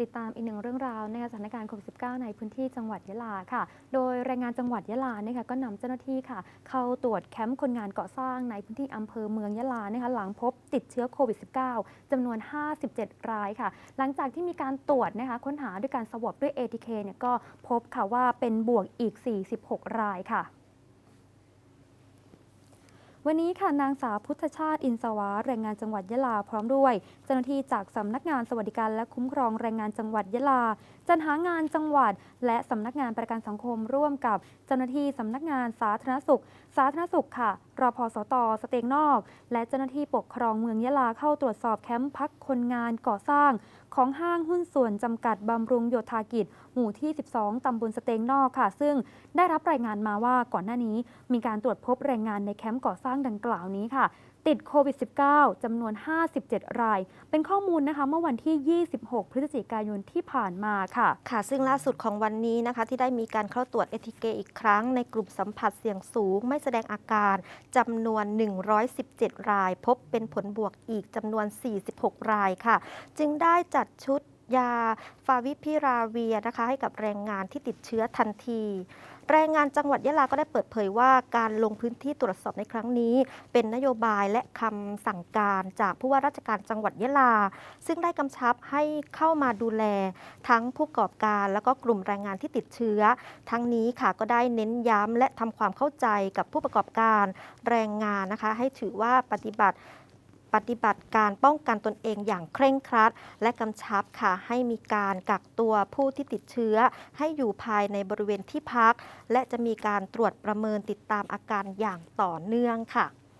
ติดตามอีกหนึ่งเรื่องราวในสถานการณ์โควิด -19 ในพื้นที่จังหวัดยะลาค่ะ โดยแรงงานจังหวัดยะลานะคะก็นำเจ้าหน้าที่ค่ะ เข้าตรวจแคมป์คนงานก่อสร้างในพื้นที่อำเภอเมืองยะลานะคะหลังพบติดเชื้อโควิด -19 จำนวน 57 รายค่ะ หลังจากที่มีการตรวจนะคะค้นหาด้วยการสวอปด้วย ATK เนี่ยก็พบค่ะว่าเป็นบวกอีก 46 รายค่ะ วันนี้ค่ะนางสาวพุทธชาติอินสวาแรงงานจังหวัดยะลาพร้อมด้วย เจ้าหน้าที่จากสำนักงานสวัสดิการและคุ้มครองแรงงานจังหวัดยะลาจัดหางานจังหวัด และสำนักงานประกันสังคมร่วมกับ เจ้าหน้าที่สำนักงานสาธารณสุข สาธารณสุขค่ะรพสต สเตงนอก และเจ้าหน้าที่ปกครองเมืองยะลาเข้าตรวจสอบแคมป์พักคนงานก่อสร้าง ของห้างหุ้นส่วนจำกัดบำรุงโยธากิจ หมู่ที่ 12 ตำบลสเตงนอกค่ะ ซึ่งได้รับรายงานมาว่าก่อนหน้านี้มีการตรวจพบแรงงานในแคมป์ก่อสร้างดังกล่าวนี้ค่ะ ติดโควิด -19 จำนวน 57 ราย เป็นข้อมูลนะคะเมื่อวันที่ 26 พฤศจิกายนที่ผ่านมาค่ะ ค่ะ ซึ่งล่าสุดของวันนี้นะคะ ที่ได้มีการเข้าตรวจเอทีเอีกครั้ง ในกลุ่มสัมผัสเสี่ยงสูง ไม่แสดงอาการจำนวน 117 ราย พบเป็นผลบวกอีกจำนวน 46 รายค่ะ จึงได้จัดชุด ยาฟาวิพิราเวียนะคะให้กับแรงงานที่ติดเชื้อทันทีแรงงานจังหวัดยะลาก็ได้เปิดเผยว่าการลงพื้นที่ตรวจสอบในครั้งนี้ เป็นนโยบายและคำสั่งการจากผู้ว่าราชการจังหวัดยะลา ซึ่งได้กำชับให้เข้ามาดูแล ทั้งผู้ประกอบการ แล้วก็กลุ่มแรงงานที่ติดเชื้อ ทั้งนี้ค่ะก็ได้เน้นย้ำและทำความเข้าใจกับผู้ประกอบการแรงงานนะคะ ให้ถือว่าปฏิบัติ ปฏิบัติการป้องกันตนเองอย่างเคร่งครัด และกำชับค่ะให้มีการกักตัวผู้ที่ติดเชื้อ ให้อยู่ภายในบริเวณที่พัก และจะมีการตรวจประเมินติดตามอาการอย่างต่อเนื่องค่ะ